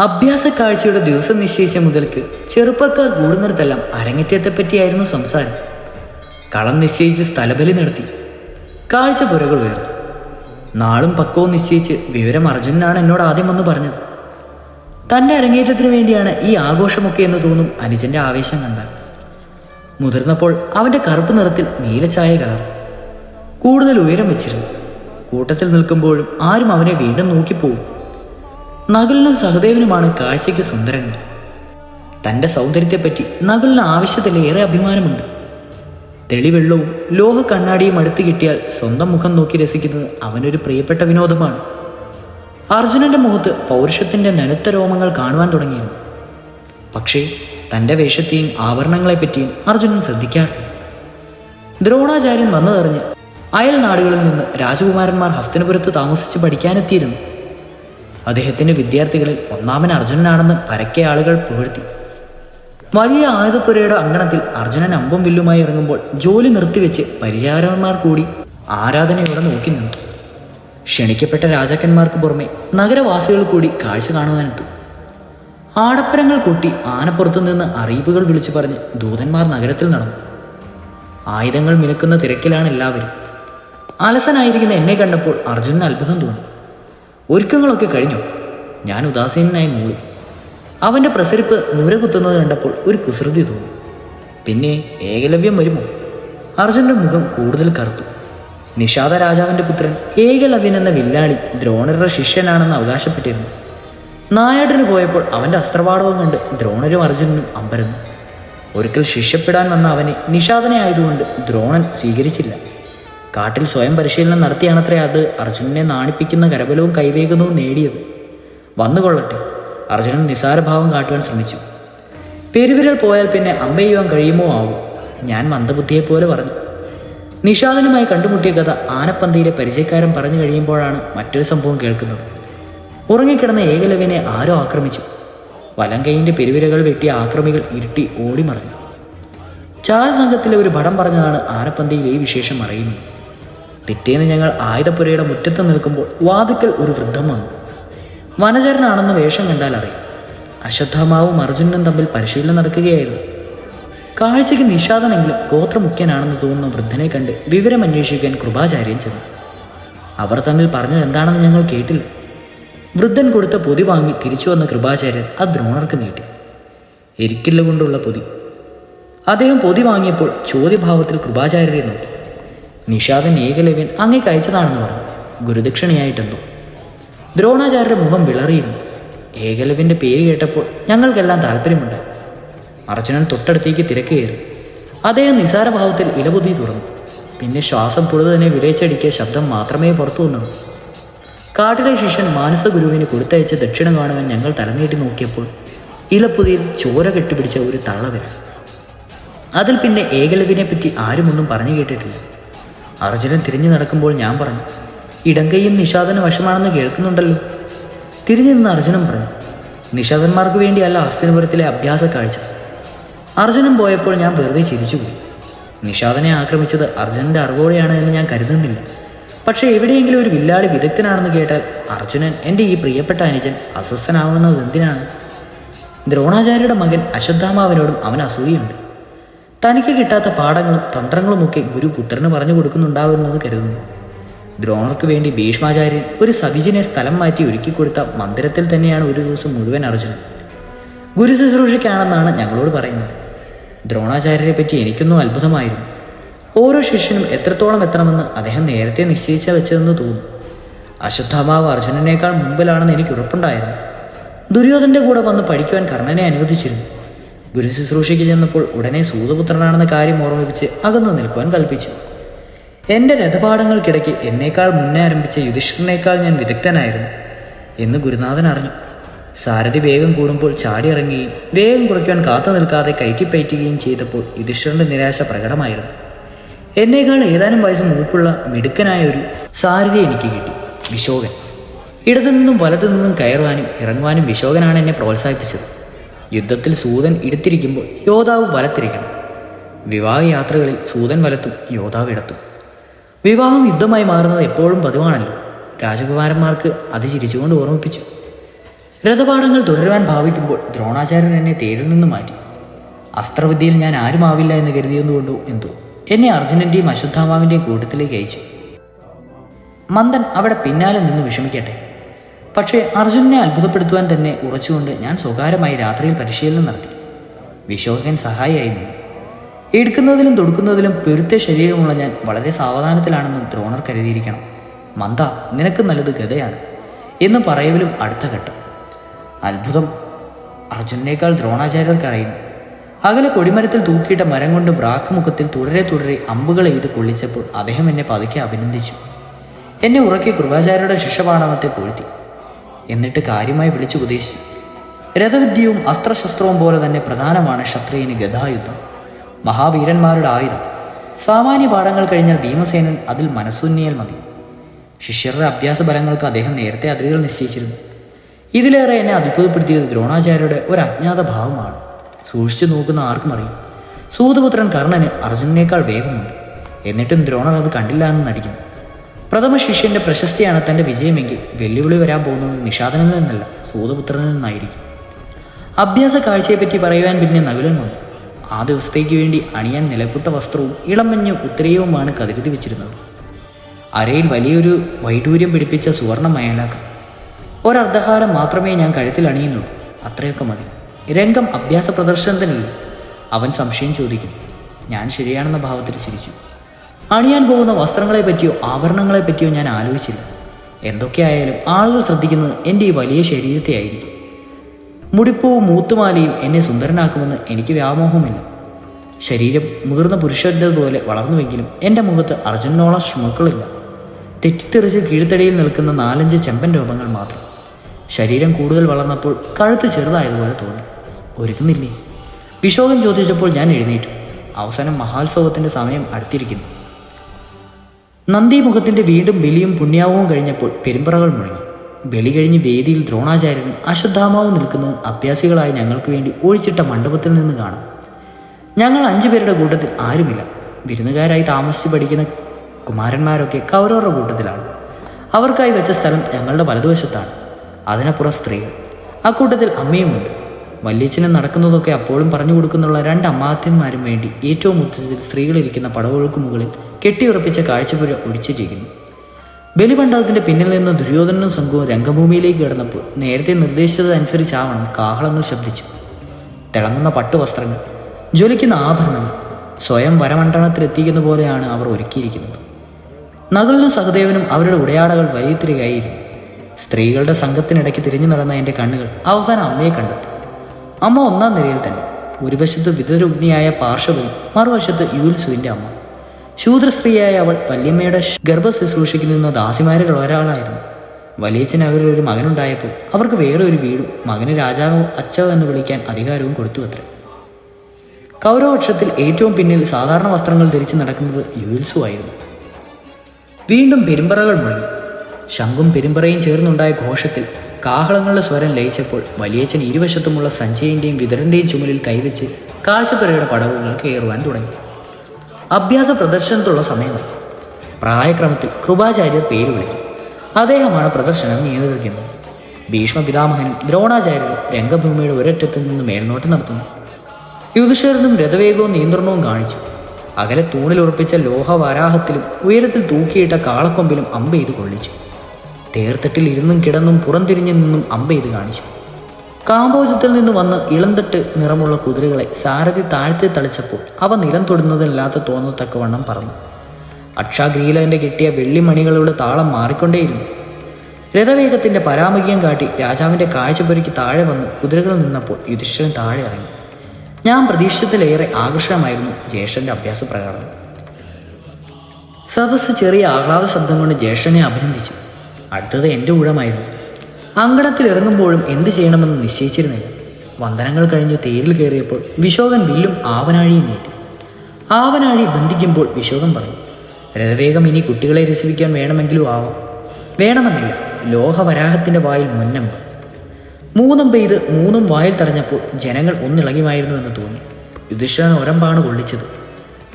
അഭ്യാസ കാഴ്ചയുടെ ദിവസം നിശ്ചയിച്ച മുതൽക്ക് ചെറുപ്പക്കാർ കൂടുന്നിടത്തെല്ലാം അരങ്ങേറ്റത്തെപ്പറ്റിയായിരുന്നു സംസാരം. കളം നിശ്ചയിച്ച് സ്ഥലബലി നടത്തി. കാഴ്ച പുരകൾ ഉയർന്നു നാളും പക്കവും നിശ്ചയിച്ച് വിവരം അർജുനനാണ് എന്നോട് ആദ്യം വന്ന് പറഞ്ഞത്. തന്റെ അരങ്ങേറ്റത്തിന് വേണ്ടിയാണ് ഈ ആഘോഷമൊക്കെ എന്ന് തോന്നും അനുജന്റെ ആവേശം കണ്ടാൽ മുതിർന്നപ്പോൾ അവന്റെ കറുപ്പ് നിറത്തിൽ നീലച്ചായ കലർ കൂടുതൽ ഉയരം വെച്ചിരുന്നു. കൂട്ടത്തിൽ നിൽക്കുമ്പോഴും ആരും അവനെ വീണ്ടും നോക്കിപ്പോവും. നകുലിനും സഹദേവനുമാണ് കാഴ്ചയ്ക്ക് സുന്ദരങ്ങൾ തന്റെ സൗന്ദര്യത്തെപ്പറ്റി നകുലിന് ആവശ്യത്തിലേറെ അഭിമാനമുണ്ട്. തെളിവെള്ളവും ലോഹ കണ്ണാടിയും അടുത്ത് കിട്ടിയാൽ സ്വന്തം മുഖം നോക്കി രസിക്കുന്നത് അവനൊരു പ്രിയപ്പെട്ട വിനോദമാണ്. അർജുനന്റെ മുഖത്ത് പൗരുഷത്തിന്റെ നനുത്ത രോമങ്ങൾ കാണുവാൻ തുടങ്ങിയിരുന്നു. പക്ഷേ തന്റെ വേഷത്തെയും ആഭരണങ്ങളെപ്പറ്റിയും അർജുനൻ ശ്രദ്ധിക്കാറില്ല. ദ്രോണാചാര്യൻ വന്നതറിഞ്ഞ് അയൽ നാടുകളിൽ നിന്ന് രാജകുമാരന്മാർ ഹസ്തനപുരത്ത് താമസിച്ച് പഠിക്കാനെത്തിയിരുന്നു. അദ്ദേഹത്തിന്റെ വിദ്യാർത്ഥികളിൽ ഒന്നാമൻ അർജുനനാണെന്ന് പരക്കെ ആളുകൾ പുകഴ്ത്തി. വലിയ ആയുധപ്പുരയുടെ അങ്കണത്തിൽ അർജുനൻ അമ്പും വില്ലുമായി ഇറങ്ങുമ്പോൾ ജോലി നിർത്തിവെച്ച് പരിചാരകന്മാർ കൂടി ആരാധനയോടെ നോക്കി നിന്നു. ക്ഷണിക്കപ്പെട്ട രാജാക്കന്മാർക്ക് പുറമെ നഗരവാസികൾ കൂടി കാഴ്ച കാണുവാനെത്തും. ആടപ്പരങ്ങൾ കൊട്ടി ആനപ്പുറത്തു നിന്ന് അറിയിപ്പുകൾ വിളിച്ചു പറഞ്ഞ് ദൂതന്മാർ നഗരത്തിൽ നടന്നു. ആയുധങ്ങൾ മിനുക്കുന്ന തിരക്കിലാണ് എല്ലാവരും. അലസനായിരിക്കുന്ന എന്നെ കണ്ടപ്പോൾ അർജുനന് അത്ഭുതം തോന്നി. ഒരുക്കങ്ങളൊക്കെ കഴിഞ്ഞു. ഞാൻ ഉദാസീനായി മൂളി. അവന്റെ പ്രസരിപ്പ് നൂര കുത്തുന്നത് കണ്ടപ്പോൾ ഒരു കുസൃതി തോന്നി. പിന്നെ ഏകലവ്യം വരുമോ? അർജുന്റെ മുഖം കൂടുതൽ കറുത്തു. നിഷാദ രാജാവിന്റെ പുത്രൻ ഏകലവ്യൻ എന്ന വില്ലാളി ദ്രോണരുടെ ശിഷ്യനാണെന്ന് അവകാശപ്പെട്ടിരുന്നു. നായാടിന് പോയപ്പോൾ അവന്റെ അസ്ത്രപാടവും കണ്ട് ദ്രോണരും അർജുനനും അമ്പരന്നു. ഒരിക്കൽ ശിഷ്യപ്പെടാൻ വന്ന അവനെ നിഷാദനെ ആയതുകൊണ്ട് ദ്രോണൻ സ്വീകരിച്ചില്ല. കാട്ടിൽ സ്വയം പരിശീലനം നടത്തിയാണത്രേ അത് അർജുനനെ നാണിപ്പിക്കുന്ന കരബലവും കൈവേഗനവും നേടിയത്. വന്നുകൊള്ളട്ടെ. അർജുനൻ നിസാരഭാവം കാട്ടുവാൻ ശ്രമിച്ചു. പെരുവിരൽ പോയാൽ പിന്നെ അമ്പെയ്യുവാൻ കഴിയുമോ ആവും? ഞാൻ മന്ദബുദ്ധിയെ പോലെ പറഞ്ഞു. നിഷാദനുമായി കണ്ടുമുട്ടിയ കഥ ആനപ്പന്തിയിലെ പരിചയക്കാരൻ പറഞ്ഞു കഴിയുമ്പോഴാണ് മറ്റൊരു സംഭവം കേൾക്കുന്നത്. ഉറങ്ങിക്കിടന്ന ഏകലവ്യനെ ആരോ ആക്രമിച്ചു. വലങ്കൈന്റെ പെരുവിരകൾ വെട്ടിയ ആക്രമികൾ ഇരുട്ടി ഓടിമറഞ്ഞു. ചാര സംഘത്തിലെ ഒരു ഭടം പറഞ്ഞതാണ് ആനപ്പന്തിയിൽ ഈ വിശേഷം അറിയുന്നത്. പിറ്റേന്ന് ഞങ്ങൾ ആയുധപ്പുരയുടെ മുറ്റത്ത് നിൽക്കുമ്പോൾ വാതുക്കൽ ഒരു വൃദ്ധം വന്നു. വനചരനാണെന്ന് വേഷം കണ്ടാൽ അറിയും. അശ്വത്ഥാമാവും അർജുനനും തമ്മിൽ പരിശീലനം നടക്കുകയായിരുന്നു. കാഴ്ചയ്ക്ക് നിഷാദനെങ്കിലും ഗോത്രമുഖ്യനാണെന്ന് തോന്നുന്ന വൃദ്ധനെ കണ്ട് വിവരം അന്വേഷിക്കാൻ കൃപാചാര്യൻ ചെന്നു. അവർ തമ്മിൽ പറഞ്ഞത് എന്താണെന്ന് ഞങ്ങൾ കേട്ടില്ല. വൃദ്ധൻ കൊടുത്ത പൊതി വാങ്ങി തിരിച്ചു വന്ന കൃപാചാര്യൻ ആ ദ്രോണർക്ക് നീട്ടി. എരിക്കില്ല കൊണ്ടുള്ള പൊതി. അദ്ദേഹം പൊതി വാങ്ങിയപ്പോൾ ചോദ്യഭാവത്തിൽ കൃപാചാര്യരെ നോക്കി. നിഷാദൻ ഏകലവ്യൻ അങ്ങേക്ക് അയച്ചതാണെന്ന് പറഞ്ഞു. ഗുരുദക്ഷിണയായിട്ടെന്തോ. ദ്രോണാചാര്യരുടെ മുഖം വിളറിയിരുന്നു. ഏകലവ്യന്റെ പേര് കേട്ടപ്പോൾ ഞങ്ങൾക്കെല്ലാം താല്പര്യമുണ്ട് അർജുനൻ തൊട്ടടുത്തേക്ക് തിരക്ക് കയറി. അദ്ദേഹം നിസാരഭാവത്തിൽ ഇലപുതി തുറന്നു. പിന്നെ ശ്വാസം പൊഴുതതിനെ വിരയിച്ചടിക്കിയ ശബ്ദം മാത്രമേ പുറത്തു വന്നുള്ളൂ. കാട്ടിലെ ശിഷ്യൻ മാനസഗുരുവിന് കൊടുത്തയച്ച ദക്ഷിണ കാണുവാൻ ഞങ്ങൾ തലനീട്ടി നോക്കിയപ്പോൾ ഇലപ്പുതിയിൽ ചോര കെട്ടിപ്പിടിച്ച ഒരു തള്ളവര. അതിൽ പിന്നെ ഏകലവിനെ പറ്റി ആരുമൊന്നും പറഞ്ഞു കേട്ടിട്ടില്ല. അർജുനൻ തിരിഞ്ഞു നടക്കുമ്പോൾ ഞാൻ പറഞ്ഞു ഇടങ്കയും നിഷാദന് വശമാണെന്ന് കേൾക്കുന്നുണ്ടല്ലോ. തിരിഞ്ഞു നിന്ന് അർജുനൻ പറഞ്ഞു നിഷാദന്മാർക്ക് വേണ്ടിയല്ല ഹസ്തിനപുരത്തിലെ അഭ്യാസ കാഴ്ച. അർജുനൻ പോയപ്പോൾ ഞാൻ വെറുതെ ചിരിച്ചുപോയി. നിഷാദനെ ആക്രമിച്ചത് അർജുനന്റെ അറിവോടെയാണ് എന്ന് ഞാൻ കരുതുന്നില്ല. പക്ഷേ എവിടെയെങ്കിലും ഒരു വില്ലാളി വിദഗ്ധനാണെന്ന് കേട്ടാൽ അർജുനൻ എന്റെ ഈ പ്രിയപ്പെട്ട അനുജൻ അസ്വസ്ഥനാവുന്നത് എന്തിനാണ്? ദ്രോണാചാര്യയുടെ മകൻ അശ്വത്ഥാമാവിനോടും അവൻ അസൂയുണ്ട് തനിക്ക് കിട്ടാത്ത പാഠങ്ങളും തന്ത്രങ്ങളുമൊക്കെ ഗുരു പുത്രന് പറഞ്ഞു കൊടുക്കുന്നുണ്ടാവുമെന്നത് കരുതുന്നു. ദ്രോണർക്ക് വേണ്ടി ഭീഷ്മാചാര്യൻ ഒരു സവിജിനെ സ്ഥലം മാറ്റി ഒരുക്കി കൊടുത്ത മന്ദിരത്തിൽ തന്നെയാണ് ഒരു ദിവസം മുഴുവൻ അർജുനൻ. ഗുരു ശുശ്രൂഷയ്ക്കാണെന്നാണ് ഞങ്ങളോട് പറയുന്നത്. ദ്രോണാചാര്യരെ പറ്റി എനിക്കൊന്നും അത്ഭുതമായിരുന്നു. ഓരോ ശിഷ്യനും എത്രത്തോളം എത്തണമെന്ന് അദ്ദേഹം നേരത്തെ നിശ്ചയിച്ച വെച്ചതെന്ന് തോന്നുന്നു അശ്വത്ഥമാവ് അർജുനനേക്കാൾ മുമ്പിലാണെന്ന് എനിക്ക് ഉറപ്പുണ്ടായിരുന്നു. ദുര്യോധന്റെ കൂടെ വന്ന് പഠിക്കുവാൻ കർണനെ അനുവദിച്ചിരുന്നു. ഗുരു ശുശ്രൂഷയ്ക്ക് ചെന്നപ്പോൾ ഉടനെ സൂതപുത്രനാണെന്ന കാര്യം ഓർമ്മിപ്പിച്ച് അകന്നു നിൽക്കുവാൻ കൽപ്പിച്ചു. എന്റെ രഥപാഠങ്ങൾക്കിടയ്ക്ക് എന്നേക്കാൾ മുന്നേ ആരംഭിച്ച യുധിഷ്ഠിരനേക്കാൾ ഞാൻ വിദഗ്ധനായിരുന്നു എന്ന് ഗുരുനാഥൻ അറിഞ്ഞു. സാരഥി വേഗം കൂടുമ്പോൾ ചാടി ചാടിയിറങ്ങുകയും വേഗം കുറയ്ക്കുവാൻ കാത്തു നിൽക്കാതെ കയറ്റിപ്പയറ്റുകയും ചെയ്തപ്പോൾ യുധിഷ്ഠിരന്റെ നിരാശ പ്രകടമായിരുന്നു. എന്നേക്കാൾ ഏതാനും വയസ്സ് മൂപ്പുള്ള മിടുക്കനായ ഒരു സാരഥി എനിക്ക് കിട്ടി വിശോകൻ. ഇടതു നിന്നും വലതു നിന്നും കയറുവാനും ഇറങ്ങുവാനും വിശോകനാണ് എന്നെ പ്രോത്സാഹിപ്പിച്ചത്. യുദ്ധത്തിൽ സൂതൻ ഇടുത്തിരിക്കുമ്പോൾ യോധാവ് വലത്തിരിക്കണം. വിവാഹ യാത്രകളിൽ സൂതൻ വലത്തും യോധാവ് ഇടത്തും. വിവാഹം യുദ്ധമായി മാറുന്നത് എപ്പോഴും പതിവാണല്ലോ. രാജകുമാരന്മാർക്ക് അത് ചിരിച്ചുകൊണ്ട് ഓർമ്മിപ്പിച്ചു. രഥപാഠങ്ങൾ തുടരുവാൻ ഭാവിക്കുമ്പോൾ ദ്രോണാചാര്യൻ എന്നെ തേരിൽ നിന്ന് മാറ്റി. അസ്ത്രവിദ്യയിൽ ഞാൻ ആരുമാവില്ല എന്ന് കരുതിയതുകൊണ്ടോ എന്തോ. എന്നെ അർജുനന്റെയും അശ്വത്ഥാമാവിന്റെയും കൂട്ടത്തിലേക്ക് അയച്ചു. മന്ദൻ അവിടെ പിന്നാലെ നിന്ന് വിഷമിക്കട്ടെ. പക്ഷേ അർജുനെ അത്ഭുതപ്പെടുത്തുവാൻ തന്നെ ഉറച്ചുകൊണ്ട് ഞാൻ സ്വകാര്യമായി രാത്രിയിൽ പരിശീലനം നടത്തി. വിശോകൻ സഹായിയായി നിന്നു എടുക്കുന്നതിലും തൊടുക്കുന്നതിലും പെരുത്ത ശരീരമുള്ള ഞാൻ വളരെ സാവധാനത്തിലാണെന്ന് ദ്രോണർ കരുതിയിരിക്കണം. മന്ദ നിനക്ക് നല്ലത് ഗതയാണ് എന്ന് പറയവലും അടുത്ത ഘട്ടം. അത്ഭുതം അർജുനേക്കാൾ ദ്രോണാചാര്യർക്കറിയുന്നു അകലെ കൊടിമരത്തിൽ തൂക്കിയിട്ട മരം കൊണ്ട് വ്രാക്കുമുഖത്തിൽ തുടരെ തുടരെ അമ്പുകൾ എയ്ത് കൊള്ളിച്ചപ്പോൾ അദ്ദേഹം എന്നെ പതുക്കെ അഭിനന്ദിച്ചു. എന്നെ ഉറക്കി കൃപാചാര്യരുടെ ശിഷ്യപാഠമത്തെ പൊഴുത്തി. എന്നിട്ട് കാര്യമായി വിളിച്ചു ഉപദേശിച്ചു രഥവിദ്യയും അസ്ത്രശസ്ത്രവും പോലെ തന്നെ പ്രധാനമാണ് ക്ഷത്രിയന് ഗതായുദ്ധം മഹാവീരന്മാരുടെ ആയുധം. സാമാന്യ പാഠങ്ങൾ കഴിഞ്ഞാൽ ഭീമസേനൻ അതിൽ മനസ്സുന്നിയാൽ മതി. ശിഷ്യരുടെ അഭ്യാസ ഫലങ്ങൾക്ക് അദ്ദേഹം നേരത്തെ അതിരുകൾ നിശ്ചയിച്ചിരുന്നു. ഇതിലേറെ എന്നെ അത്ഭുതപ്പെടുത്തിയത് ദ്രോണാചാര്യരുടെ ഒരു അജ്ഞാത ഭാവമാണ്. സൂക്ഷിച്ചു നോക്കുന്ന ആർക്കും അറിയും. സൂതപുത്രൻ കർണന് അർജുനനേക്കാൾ വേഗമുണ്ട്. എന്നിട്ടും ദ്രോണർ അത് കണ്ടില്ല എന്ന് നടിക്കുന്നു. പ്രഥമ ശിഷ്യന്റെ പ്രശസ്തിയാണ് തന്റെ വിജയമെങ്കിൽ വെല്ലുവിളി വരാൻ പോകുന്നത് നിഷാദനിൽ നിന്നല്ല സൂതപുത്രനിൽ നിന്നായിരിക്കും. അഭ്യാസ കാഴ്ചയെപ്പറ്റി പറയുവാൻ പിന്നെ നകുലൻ വന്നു ആ ദിവസത്തേക്ക് വേണ്ടി അണിയാൻ നിലപ്പെട്ട വസ്ത്രവും ഇളമഞ്ഞ ഉത്തരയവുമാണ് കതിരുതി വെച്ചിരുന്നത്. അരയിൽ വലിയൊരു വൈഡൂര്യം പിടിപ്പിച്ച സുവർണ മയലാക്ക. ഒരർദ്ധഹാരം മാത്രമേ ഞാൻ കഴുത്തിൽ അണിയുന്നുള്ളൂ അത്രയൊക്കെ മതി. രംഗം അഭ്യാസ പ്രദർശനത്തിനല്ല അവൻ സംശയം ചോദിക്കും ഞാൻ ശരിയാണെന്ന ഭാവത്തിൽ ചിരിച്ചു. അണിയാൻ പോകുന്ന വസ്ത്രങ്ങളെ പറ്റിയോ ആഭരണങ്ങളെ പറ്റിയോ ഞാൻ ആലോചിച്ചില്ല. എന്തൊക്കെയായാലും ആളുകൾ ശ്രദ്ധിക്കുന്നത് എന്റെ ഈ വലിയ ശരീരത്തെ ആയിരിക്കും. മുടിപ്പവും മൂത്തുമാലയും എന്നെ സുന്ദരനാക്കുമെന്ന് എനിക്ക് വ്യാമോഹമില്ല. ശരീരം മുതിർന്ന പുരുഷന്റെ പോലെ വളർന്നുവെങ്കിലും എന്റെ മുഖത്ത് അർജുനോളം ശുമക്കളില്ല തെറ്റിത്തെറിച്ച് കീഴ്ത്തടിയിൽ നിൽക്കുന്ന നാലഞ്ച് ചെമ്പൻ രൂപങ്ങൾ മാത്രം. ശരീരം കൂടുതൽ വളർന്നപ്പോൾ കഴുത്ത് ചെറുതായതുപോലെ തോന്നി. ഒരുക്കുന്നില്ലേ? വിശോകം ചോദിച്ചപ്പോൾ ഞാൻ എഴുന്നേറ്റു. അവസാനം മഹോത്സവത്തിന്റെ സമയം അടുത്തിരിക്കുന്നു. നന്ദിമുഖത്തിന്റെ വീണ്ടും ബലിയും പുണ്യാവും കഴിഞ്ഞപ്പോൾ പെരുമ്പറകൾ മുഴങ്ങി. ബലി കഴിഞ്ഞ് വേദിയിൽ ദ്രോണാചാര്യനും അശ്വത്ഥാമാവും നിൽക്കുന്നത് അഭ്യാസികളായ ഞങ്ങൾക്ക് വേണ്ടി ഒഴിച്ചിട്ട മണ്ഡപത്തിൽ നിന്ന് കാണാം. ഞങ്ങൾ അഞ്ചുപേരുടെ കൂട്ടത്തിൽ ആരുമില്ല. വിരുന്നുകാരായി താമസിച്ച് പഠിക്കുന്ന കുമാരന്മാരൊക്കെ കൗരവരുടെ കൂട്ടത്തിലാണ്. അവർക്കായി വെച്ച സ്ഥലം ഞങ്ങളുടെ വലതുവശത്താണ്. അതിനപ്പുറം സ്ത്രീകൾ. അക്കൂട്ടത്തിൽ അമ്മയുമുണ്ട്. വല്യച്ഛനും നടക്കുന്നതൊക്കെ അപ്പോഴും പറഞ്ഞു കൊടുക്കുന്നുള്ള രണ്ട് അമ്മാത്യന്മാരും വേണ്ടി ഏറ്റവും ഉച്ചത്തിൽ സ്ത്രീകളിരിക്കുന്ന പടവുകൾക്ക് മുകളിൽ കെട്ടിയുറപ്പിച്ച കാഴ്ചപ്പുര ഒടിച്ചിരിക്കുന്നു ബലിമണ്ഡപത്തിന്റെ പിന്നിൽ നിന്ന് ദുര്യോധനനും സംഘവും രംഗഭൂമിയിലേക്ക് കിടന്നപ്പോൾ നേരത്തെ നിർദ്ദേശിച്ചതനുസരിച്ചാവണം കാഹളങ്ങൾ ശബ്ദിച്ചു. തിളങ്ങുന്ന പട്ടുവസ്ത്രങ്ങൾ ജ്വലിക്കുന്ന ആഭരണങ്ങൾ സ്വയം വരമണ്ഡലത്തിലെത്തിക്കുന്ന പോലെയാണ് അവർ ഒരുക്കിയിരിക്കുന്നത്. നകുലിനും സഹദേവനും അവരുടെ ഉടയാടകൾ വലിയത്തിരികയായിരുന്നു. സ്ത്രീകളുടെ സംഘത്തിനിടയ്ക്ക് തിരിഞ്ഞു നടന്ന എന്റെ കണ്ണുകൾ അവസാനം അമ്മയെ കണ്ടെത്തി. അമ്മ ഒന്നാം നിരയിൽ തന്നെ. ഒരു വശത്ത് വിതരുഗ്നിയായ പാർശ്വവും മറുവശത്ത് യൂൽസുവിന്റെ അമ്മ. ശൂദ്രസ്ത്രീയായ അവൾ വല്യമ്മയുടെ ഗർഭ ശുശ്രൂഷയ്ക്ക് നിന്ന ദാസിമാരിൽ ഒരാളായിരുന്നു. വലിയച്ഛൻ അവരിൽ ഒരു മകനുണ്ടായപ്പോൾ അവർക്ക് വേറെ ഒരു വീടും മകന് രാജാവോ അച്ചോ എന്ന് വിളിക്കാൻ അധികാരവും കൊടുത്തു അത്രേ. കൗരവപക്ഷത്തിൽ ഏറ്റവും പിന്നിൽ സാധാരണ വസ്ത്രങ്ങൾ ധരിച്ച് നടക്കുന്നത് യുവിൽസു ആയിരുന്നു. വീണ്ടും പെരുമ്പറകൾ മുഴങ്ങി. ശംഖും പെരുമ്പറയും ചേർന്നുണ്ടായ ഘോഷത്തിൽ കാഹളങ്ങളുടെ സ്വരം ലയിച്ചപ്പോൾ വലിയച്ഛൻ ഇരുവശത്തുമുള്ള സഞ്ജയിന്റെയും വിതരന്റെയും ചുമലിൽ കൈവച്ച് കാഴ്ചപ്പുരയുടെ പടവുകൾ കയറുവാൻ തുടങ്ങി. അഭ്യാസ പ്രദർശനത്തുള്ള സമയമായി പ്രായക്രമത്തിൽ കൃപാചാര്യർ പേര് വിളിക്കും. അദ്ദേഹമാണ് പ്രദർശനം നിയന്ത്രിക്കുന്നത്. ഭീഷ്മ പിതാമഹനും ദ്രോണാചാര്യരും രംഗഭൂമിയുടെ ഒരറ്റത്ത് നിന്ന് മേൽനോട്ടം നടത്തുന്നു. യുധിഷ്ഠിരനും രഥവേഗവും നിയന്ത്രണവും കാണിച്ചു. അകലെ തൂണിൽ ഉറപ്പിച്ച ലോഹവരാഹത്തിലും ഉയരത്തിൽ തൂക്കിയിട്ട കാളക്കൊമ്പിലും അമ്പ ചെയ്ത് കൊള്ളിച്ചു. തേർത്തട്ടിൽ ഇരുന്നും കിടന്നും പുറംതിരിഞ്ഞു നിന്നും അമ്പ ചെയ്ത് കാണിച്ചു. കാമ്പോജത്തിൽ നിന്ന് വന്ന് ഇളന്തിട്ട് നിറമുള്ള കുതിരകളെ സാരഥി താഴ്ത്തി തളിച്ചപ്പോൾ അവ നിലം തൊടുന്നതല്ലാത്ത തോന്നത്തക്കവണ്ണം പറന്നു. അക്ഷാഗ്രീലന്റെ കിട്ടിയ വെള്ളിമണികളുടെ താളം മാറിക്കൊണ്ടേയിരുന്നു. രഥവേഗത്തിന്റെ പരാമുഖ്യം കാട്ടി രാജാവിന്റെ കാഴ്ചപുരയ്ക്ക് താഴെ വന്ന് കുതിരകൾ നിന്നപ്പോൾ യുധിഷ്ഠിരൻ താഴെ ഇറങ്ങി. ഞാൻ പ്രതീക്ഷിച്ചതിലേറെ ആകർഷകമായിരുന്നു ജ്യേഷ്ഠന്റെ അഭ്യാസ പ്രകടനം സദസ്സ് ചെറിയ ആഹ്ലാദ ശബ്ദം കൊണ്ട് ജ്യേഷ്ഠനെ അഭിനന്ദിച്ചു. അടുത്തത് എന്റെ ഊഴമായിരുന്നു. അങ്കണത്തിൽ ഇറങ്ങുമ്പോഴും എന്ത് ചെയ്യണമെന്ന് നിശ്ചയിച്ചിരുന്നില്ല. വന്ദനങ്ങൾ കഴിഞ്ഞ് തേരിൽ കയറിയപ്പോൾ വിശോകൻ വില്ലും ആവനാഴിയും നീട്ടി. ആവനാഴി ബന്ധിക്കുമ്പോൾ വിശോകൻ പറഞ്ഞു രഥവേഗം ഇനി കുട്ടികളെ രസിപ്പിക്കാൻ വേണമെങ്കിലും ആവാം. വേണമെന്നില്ല ലോഹവരാഹത്തിന്റെ വായിൽ മുന്നം മൂന്നും പെയ്ത് മൂന്നും വായിൽ തറഞ്ഞപ്പോൾ ജനങ്ങൾ ഒന്നിളകിമായിരുന്നു എന്ന് തോന്നി. യുധിഷ്ഠിരൻ ഒരമ്പാണ് കൊള്ളിച്ചത്.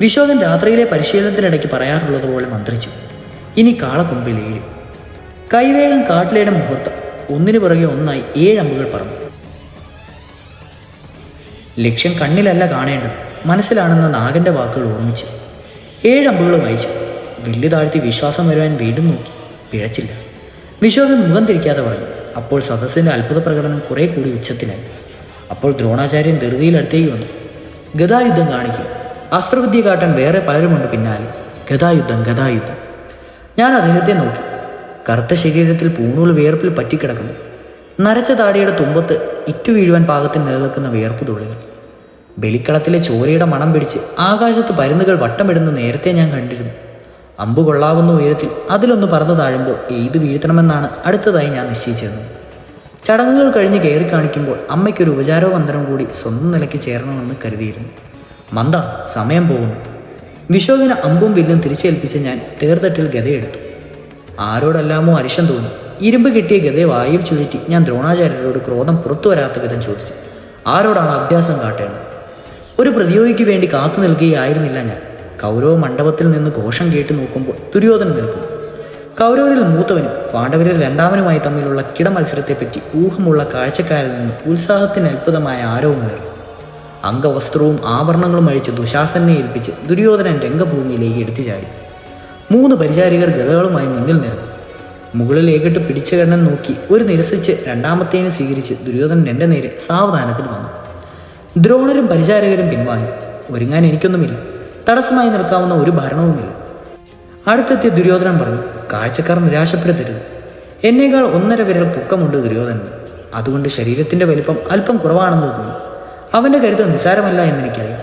വിശോകൻ രാത്രിയിലെ പരിശീലനത്തിനിടയ്ക്ക് പറയാറുള്ളതുപോലെ മന്ത്രിച്ചു ഇനി കാളക്കൊമ്പിൽ ഏഴ്. കൈവേഗം കാട്ടിലയുടെ മുഹൂർത്തം. ഒന്നിനു പുറകെ ഒന്നായി ഏഴ് അമ്പുകൾ പറന്നു. ലക്ഷ്യം കണ്ണിലല്ല കാണേണ്ടത്. മനസ്സിലാണെന്ന നാഗന്റെ വാക്കുകൾ ഓർമ്മിച്ച്. ഏഴ് വായിച്ചു. വില്ല് താഴ്ത്തി വിശ്വാസം വരുവാൻ വീണ്ടും നോക്കി. പിഴച്ചില്ല. വിശ്വകൻ മുഖം തിരിക്കാതെ പറഞ്ഞു. അപ്പോൾ സദസ്സിന്റെ അത്ഭുത പ്രകടനം കുറേ കൂടി ഉച്ചത്തിലായി. അപ്പോൾ ദ്രോണാചാര്യൻ ധൃതിയിലടുത്തേക്ക് വന്നു. ഗതായുദ്ധം കാണിക്കും. അസ്ത്രവിദ്യ കാട്ടാൻ വേറെ പലരുമുണ്ട് പിന്നാലെ. ഗതായുദ്ധം ഗതായുദ്ധം ഞാൻ അദ്ദേഹത്തെ നോക്കി. കറുത്ത ശരീരത്തിൽ പൂണൂൽ വിയർപ്പിൽ പറ്റിക്കിടക്കുന്നു. നരച്ച താടിയുടെ തുമ്പത്ത് ഇറ്റു വീഴുവാൻ പാകത്തിൽ നിലനിൽക്കുന്ന വിയർപ്പ് തുള്ളികൾ. ബലിക്കളത്തിലെ ചോരയുടെ മണം പിടിച്ച് ആകാശത്ത് പരുന്നുകൾ വട്ടമിടുന്ന നേരത്തെ ഞാൻ കണ്ടിരുന്നു. അമ്പ് കൊള്ളാവുന്ന ഉയരത്തിൽ അതിലൊന്ന് പറന്നു താഴുമ്പോൾ ഏത് വീഴ്ത്തണമെന്നാണ് അടുത്തതായി ഞാൻ നിശ്ചയിച്ചിരുന്നത്. ചടങ്ങുകൾ കഴിഞ്ഞ് കയറി കാണിക്കുമ്പോൾ അമ്മയ്ക്കൊരു ഉപചാരവന്തരം കൂടി സ്വന്തം നിലയ്ക്ക് ചേരണമെന്ന് കരുതിയിരുന്നു. മന്ദ സമയം പോകുന്നു. വിശോകന് അമ്പും വില്ലും തിരിച്ചേൽപ്പിച്ച് ഞാൻ തേർതട്ടിൽ ഗതയെടുത്തു. ആരോടല്ലാമോ അരിശം തോന്നി. ഇരുമ്പ് കിട്ടിയ ഗതയെ വായിൽ ചുഴറ്റി. ഞാൻ ദ്രോണാചാര്യരോട് ക്രോധം പുറത്തു വരാത്ത വിധം ചോദിച്ചു. ആരോടാണ് അഭ്യാസം കാട്ടേണ്ടത്? ഒരു പ്രതിയോഗിക്ക് വേണ്ടി കാത്തു നിൽക്കുകയായിരുന്നില്ല ഞാൻ. കൗരവ മണ്ഡപത്തിൽ നിന്ന് ഘോഷം കേട്ട് നോക്കുമ്പോൾ ദുര്യോധനൻ നിൽക്കുന്നു കൗരവരിൽ മൂത്തവനും പാണ്ഡവരിൽ രണ്ടാമനുമായി തമ്മിലുള്ള കിടമത്സരത്തെപ്പറ്റി ഊഹമുള്ള കാഴ്ചക്കാരിൽ നിന്ന് ഉത്സാഹത്തിന് അത്ഭുതമായ ആരവമുയർന്നു അംഗവസ്ത്രവും ആഭരണങ്ങളും അഴിച്ച് ദുശാസനെ ഏൽപ്പിച്ച് ദുര്യോധനൻ രംഗഭൂമിയിലേക്ക് എടുത്തു ചാടി മൂന്ന് പരിചാരികർ ഗതകളുമായി മുന്നിൽ നിന്നു. മുകളിൽ ഏകിട്ട് പിടിച്ച കണ്ണൻ നോക്കി ഒരു നിരസിച്ച് രണ്ടാമത്തേനെ സ്വീകരിച്ച് ദുര്യോധനൻ എന്റെ നേരെ സാവധാനത്തിൽ വന്നു. ദ്രോണരും പരിചാരകരും പിൻവാങ്ങി. ഒരുങ്ങാൻ എനിക്കൊന്നുമില്ല. തടസ്സമായി നിൽക്കാവുന്ന ഒരു ഭരണവുമില്ല. അടുത്തെത്തിയ ദുര്യോധനൻ പറഞ്ഞു കാഴ്ചക്കാർ നിരാശപ്പെടുത്തരുത്. എന്നേക്കാൾ ഒന്നര വിരൽ പൊക്കമുണ്ട് ദുര്യോധനൻ അതുകൊണ്ട് ശരീരത്തിന്റെ വലിപ്പം അല്പം കുറവാണെന്ന് തോന്നുന്നു അവന്റെ കരുത്ത് നിസാരമല്ല എന്നെനിക്കറിയാം.